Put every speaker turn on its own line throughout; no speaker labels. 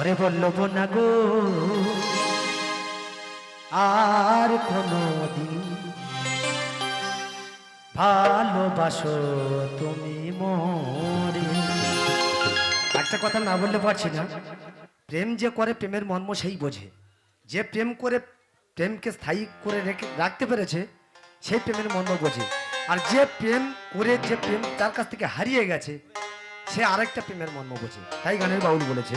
ওরে বলল না গো, আর কোনো দিন ভালোবাসো তুমি মোরে। একটা কথা না বললে পারছি না। প্রেম যে করে প্রেমের মর্ম সেই বোঝে। যে প্রেম করে প্রেমকে স্থায়ী করে রেখে রাখতে পেরেছে, সেই প্রেমের মর্ম বোঝে। আর যে প্রেম করে যে প্রেম তার কাছ থেকে হারিয়ে গেছে, সে আরেকটা প্রেমের মর্ম বোঝে। তাই গানের বাউল বলেছে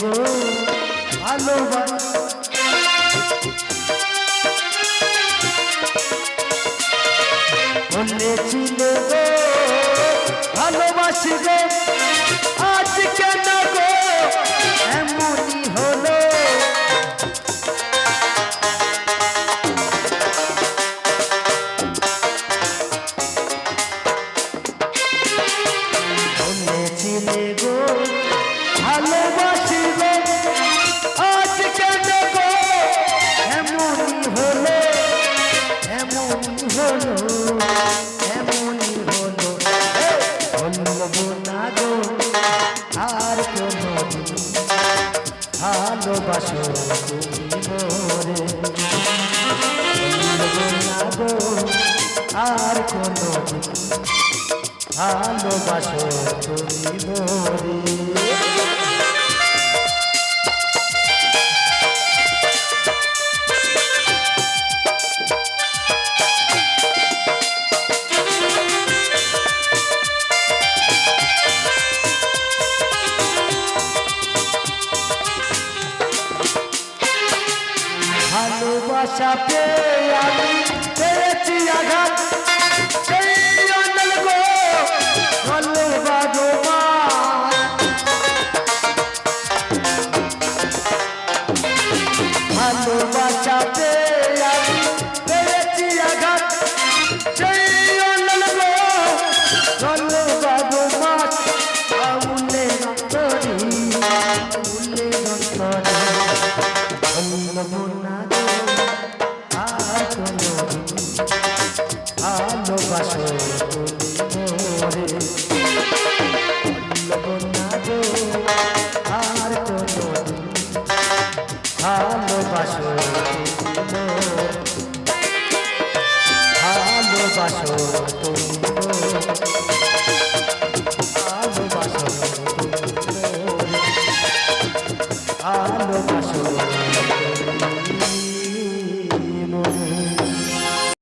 গো ভালোবাস। বলেছিলে গো ভালোবাসি গো। আজ কেন ভালোবাসো তুমি মোরে আর কোনো ভালোবাসো তুমি মোরে ভালোবাসা পেয়ে আমি পেয়েছি ভালোবাসো। ভালোবাসো তুমি। ভালোবাসো তুমি। ভালোবাসো